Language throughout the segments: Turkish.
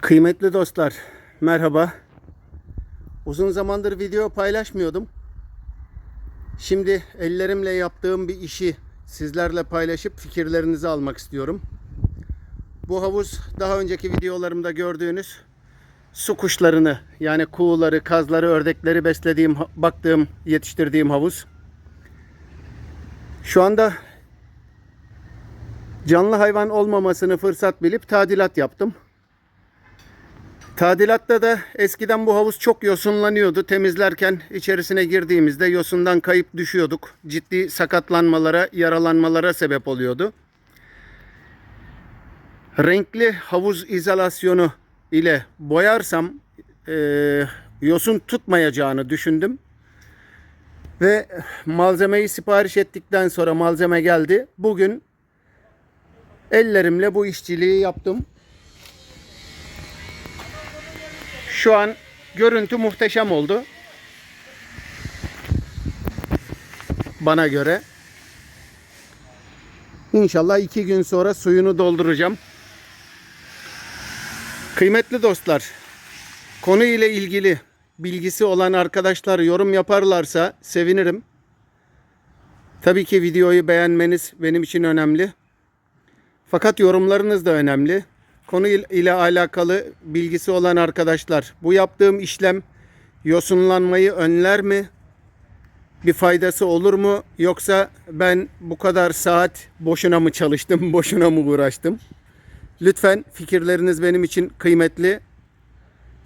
Kıymetli dostlar, merhaba. Uzun zamandır video paylaşmıyordum. Şimdi ellerimle yaptığım bir işi sizlerle paylaşıp fikirlerinizi almak istiyorum. Bu havuz daha önceki videolarımda gördüğünüz su kuşlarını yani kuğuları, kazları, ördekleri beslediğim, baktığım, yetiştirdiğim havuz. Şu anda canlı hayvan olmamasını fırsat bilip tadilat yaptım. Tadilatta da eskiden bu havuz çok yosunlanıyordu. Temizlerken içerisine girdiğimizde yosundan kayıp düşüyorduk. Ciddi sakatlanmalara, yaralanmalara sebep oluyordu. Renkli havuz izolasyonu ile boyarsam eee, yosun tutmayacağını düşündüm. Ve malzemeyi sipariş ettikten sonra malzeme geldi. Bugün ellerimle bu işçiliği yaptım. Şu an görüntü muhteşem oldu. Bana göre. İnşallah iki gün sonra suyunu dolduracağım. Kıymetli dostlar, konu ile ilgili bilgisi olan arkadaşlar yorum yaparlarsa sevinirim. Tabii ki videoyu beğenmeniz benim için önemli. Fakat yorumlarınız da önemli. Konu il- ile alakalı bilgisi olan arkadaşlar, bu yaptığım işlem yosunlanmayı önler mi? Bir faydası olur mu? Yoksa ben bu kadar saat boşuna mı çalıştım, boşuna mı uğraştım? Lütfen fikirleriniz benim için kıymetli.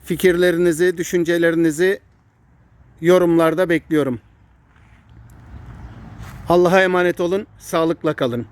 Fikirlerinizi, düşüncelerinizi yorumlarda bekliyorum. Allah'a emanet olun, sağlıkla kalın.